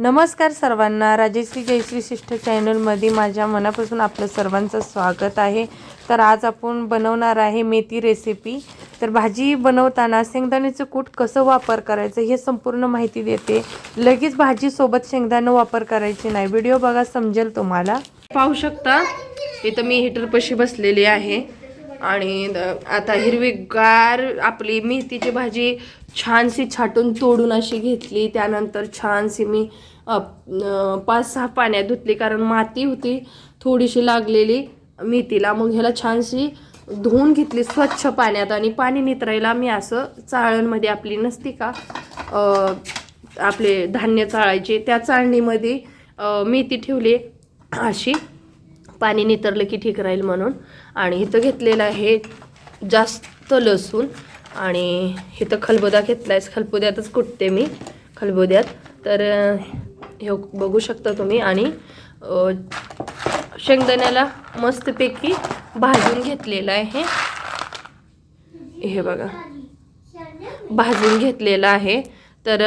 नमस्कार सर्वांना. राजेश्री जयश्री शिष्ट चॅनलमध्ये माझ्या मनापासून आपलं सर्वांचं स्वागत आहे. तर आज आपण बनवणार आहे मेथी रेसिपी तर भाजी बनवताना शेंगदाण्याचं कूट कसं वापर करायचं हे संपूर्ण माहिती देते. लगेच भाजीसोबत शेंगदाणं वापर करायचे नाही. व्हिडिओ बघा समजेल तुम्हाला. पाहू शकता इथं मी हिटरपाशी बसलेली आहे. आणि आता हिरवीगार आपली मेथीची भाजी छानशी छाटून तोडून अशी घेतली. त्यानंतर छानशी मी पाच सहा पाण्यात धुतली कारण माती होती थोडीशी लागलेली मेथीला. मग ह्याला छानशी धुवून घेतली स्वच्छ पाण्यात आणि पाणी नितरायला मी असं चाळणमध्ये आपली नसती का आपले धान्य चाळायचे त्या चाळणीमध्ये मेथी ठेवली अशी. पाणी नितरलं की ठीक राहील म्हणून. आणि इथं घेतलेलं आहे जास्त लसूण. आणि इथं खलबुदा घेतला आहे खलबुद्यातच कुटते मी खलबुद्यात. तर हे बघू शकता तुम्ही. आणि शेंगदाण्याला मस्तपैकी भाजून घेतलेलं आहे. हे बघा. भाजून घेतलेलं आहे. तर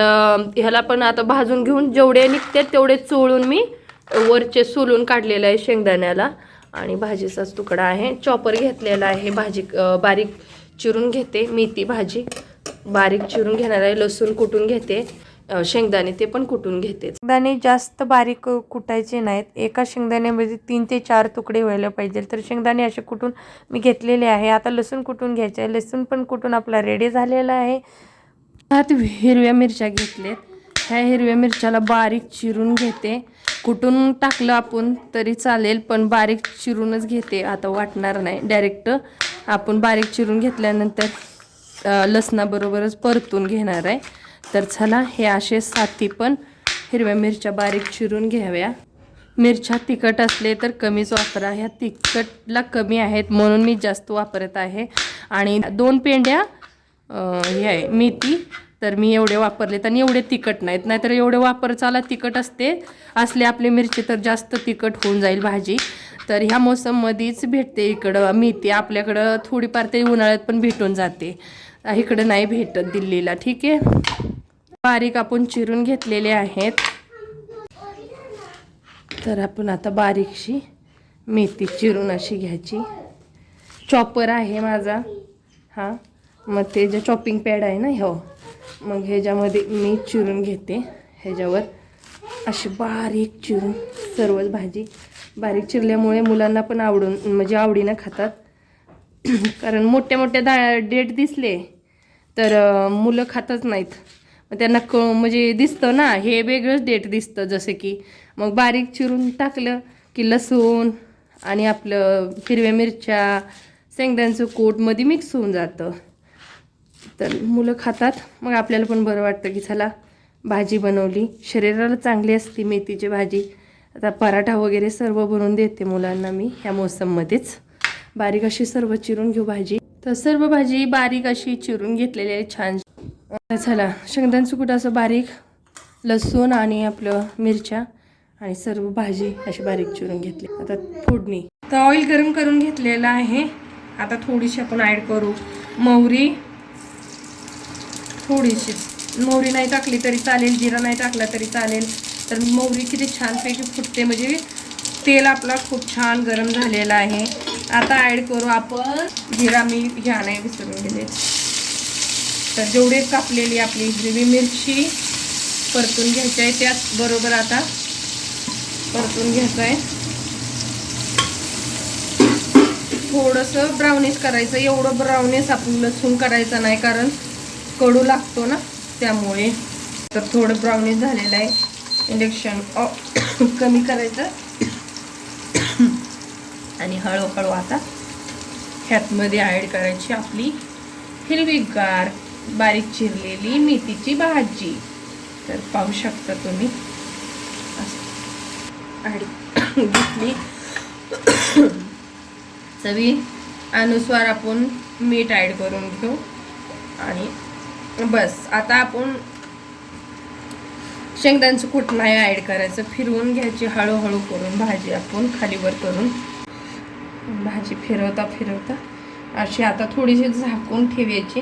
ह्याला पण आता भाजून घेऊन जेवढे निघते तेवढे चोळून मी वरचे सोलून काढलेलं आहे शेंगदाण्याला. आणि भाजीचाच तुकडा आहे. चॉपर घेतलेला आहे. भाजी बारीक चिरून घेते. मेथी भाजी. बारीक चिरून घेणार आहे. लसूण कुटून घेते. शेंगदाणे ते पण कुटून घेते. शेंगदाणे जास्त बारीक कुटायचे नाहीत. एका शेंगदाण्यामध्ये तीन ते चार तुकडे व्हायला पाहिजे. तर शेंगदाणे असे कुटून मी घेतलेले आहे. आता लसूण कुटून घ्यायचे आहे. लसूण पण कुटून आपला रेडी झालेला आहे. हात हिरव्या मिरच्या घेतलेत. ह्या हिरव्या मिरच्याला बारीक चिरून घेते. कुठून टाकलं आपण तरी चालेल पण बारीक चिरूनच घेते. आता वाटणार नाही. डायरेक्ट आपण बारीक चिरून घेतल्यानंतर लसणाबरोबरच परतून घेणार आहे. तर चला हे असे साथी पण हिरव्या मिरच्या बारीक चिरून घ्याव्या. मिरच्या तिखट असले तर कमीच वापरा. ह्या तिखटला कमी आहेत म्हणून मी जास्त वापरत आहे. आणि दोन पेंड्या हे आहे मेथी तर मी एवढे वापरलेत आणि एवढे तिखट नाहीत. नाहीतर एवढे वापर चाला तिखट असते. असले आपली मिरची तर जास्त तिखट होऊन जाईल भाजी. तर ह्या मोसममध्येच भेटते इकडं. मेथी आपल्याकडं थोडीफार ते उन्हाळ्यात पण भेटून जाते. इकडं नाही भेटत दिल्लीला. ठीक आहे? बारीक आपण चिरून घेतलेले आहेत. तर आपण आता बारीकशी मेथी चिरून अशी घ्यायची. चॉपर आहे माझा. हां. मग ते जे चॉपिंग पॅड आहे ना हो. मग ह्याच्यामध्ये मी चिरून घेते. ह्याच्यावर अशी बारीक चिरून सर्वच भाजी. बारीक चिरल्यामुळे मुलांना पण आवडून म्हणजे आवडीनं खातात. कारण मोठ्या मोठ्या दा डेट दिसले तर मुलं खातच नाहीत. मग त्यांना क म्हणजे दिसतं ना हे वेगळंच डेट दिसतं. जसं की मग बारीक चिरून टाकलं की लसूण आणि आपलं हिरव्या मिरच्या शेंगदाण्याचं कूटमध्ये मिक्स होऊन जातं. तर मुलं खातात. मग आपल्याला पण बरं वाटतं की चला भाजी बनवली. शरीराला चांगली असते मेथीची भाजी. आता पराठा वगैरे सर्व बनवून देते मुलांना मी ह्या मोसममध्येच. बारीक अशी सर्व चिरून घेऊ भाजी. तर सर्व भाजी बारीक अशी चिरून घेतलेली आहे छान. चला शेंगदाण्याचं कुठं असं बारीक लसूण आणि आपलं मिरच्या आणि सर्व भाजी अशी बारीक चिरून घेतली. आता फोडणी. तर ऑइल गरम करून घेतलेलं आहे. आता थोडीशी आपण ॲड करू. मोहरी थोडीशी. मोहरी नाही टाकली तरी चालेल जिरा नाही टाकला तरी चालेल. तर मोहरी किती छानपैकी फुटते. म्हणजे तेल आपला खूप छान गरम झालेलं आहे. आता ॲड करू आपण जिरा मी घ्या नाही विसरून गेले तर जेवढे कापलेली आपली हिरवी मिरची परतून घ्यायची आहे त्याचबरोबर आता परतून घ्यायचं आहे थोडंसं ब्राउनीस करायचं. एवढं ब्राउनीस आपण लसूण करायचं नाही कारण कडू लागतो ना त्यामुळे. तर थोडं ब्राउनी झालेलं आहे. इंडक्शन oh, कमी करायचं. आणि हळूहळू आता ह्यातमध्ये ॲड करायची आपली हिरवीगार बारीक चिरलेली मेथीची भाजी. तर पाहू शकता तुम्ही. ॲड घेतली. चवी अनुसार आपण मीठ ॲड करून घेऊ. आणि बस आता आपण शेंगदाण्याचं कूट नाही ॲड करायचं? फिरवून घ्यायची हळूहळू करून भाजी आपण खालीवर करून भाजी फिरवता फिरवता अशी आता थोडीशी झाकून ठेवायची.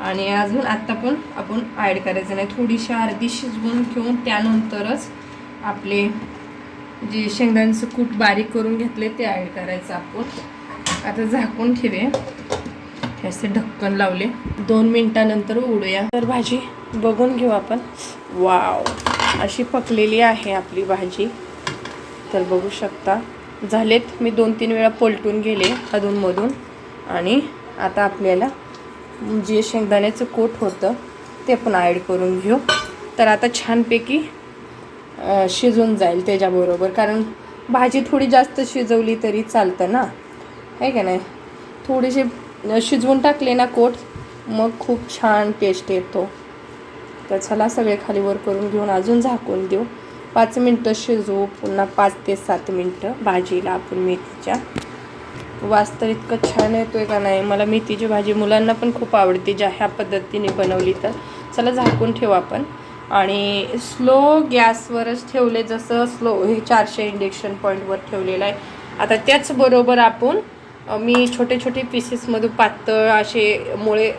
आणि अजून आत्ता पण आपण ॲड करायचं नाही. थोडीशी अर्धी शिजवून घेऊन त्यानंतरच आपले जे शेंगदाण्याचं कूट बारीक करून घेतले ते ॲड करायचं आपण. आता झाकून ठेवे हे असे ढक्कन लावले. दोन मिनिटानंतर उडूया. तर भाजी बघून घेऊ आपण. वाव. अशी पकलेली आहे आपली भाजी. तर बघू शकता. झालेत. मी दोन तीन वेळा पलटून गेले अधूनमधून. आणि आता आपल्याला जे शेंगदाण्याचं कोट होतं ते पण ॲड करून घेऊ. तर आता छानपैकी शिजून जाईल त्याच्याबरोबर. कारण भाजी थोडी जास्त शिजवली तरी चालतं ना? आहे का नाही? थोडीशी शिजवून टाकले ना कोट मग खूप छान टेस्ट येतो. तर चला सगळे खाली वर करून घेऊन अजून झाकून देऊ. पाच मिनटं शिजवू पुन्हा पाच ते सात मिनटं भाजीला आपण मेथीच्या. वास तर इतकं छान येतो आहे का नाही? मला मेथीची भाजी मुलांना पण खूप आवडते ज्या ह्या पद्धतीने बनवली तर. चला झाकून ठेवू आपण. आणि स्लो गॅसवरच ठेवले जसं स्लो हे चारशे इंडेक्शन पॉईंटवर ठेवलेलं आहे. आता त्याचबरोबर आपण मी छोटे छोटे पीसेसमधून पातळ असे मुळे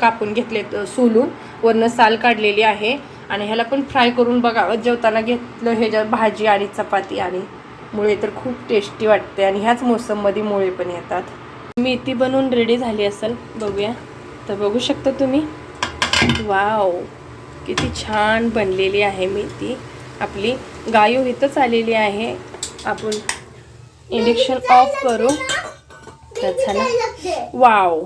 कापून घेतलेत सोलून. वरनं साल काढलेली आहे. आणि ह्याला पण फ्राय करून बघा जेवताना घेतलं हे ज्या भाजी आणि चपाती आणि मुळे तर खूप टेस्टी वाटते आणि ह्याच मोसममध्ये मुळे पण येतात. मेथी बनवून रेडी झाली असेल. बघूया. तर बघू शकता तुम्ही. वाव किती छान बनलेली आहे मेथी. आपली गायो इथंच आलेली आहे. आपण इंडक्शन ऑफ करू. तर झालं वाव.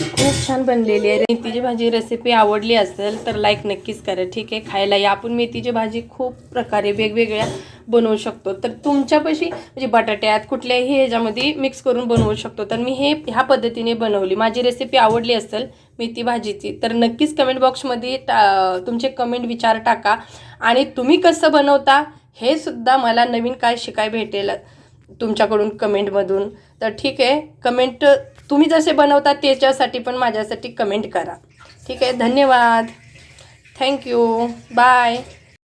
खूप छान बनलेली आहे मेथीची भाजी रेसिपी आवडली असेल तर लाईक नक्कीच करा. ठीक आहे खायला या. आपण मेथीची भाजी खूप प्रकारे वेगवेगळ्या बनवू शकतो. तर तुमच्यापाशी म्हणजे बटाट्यात कुठल्याही ह्याच्यामध्ये मिक्स करून बनवू शकतो. तर मी हे ह्या पद्धतीने बनवली. माझी रेसिपी आवडली असेल मेथी भाजीची तर नक्कीच कमेंट बॉक्समध्ये टा तुमचे कमेंट विचार टाका. आणि तुम्ही कसं बनवता हे सुद्धा मला नवीन काय शिकाय भेटेल. तुमच्याकडून कमेंटमधून. तर ठीक आहे कमेंट तुम्ही जसे बनवता त्याच्यासाठी पण माझ्यासाठी कमेंट करा. ठीक आहे धन्यवाद. Thank you bye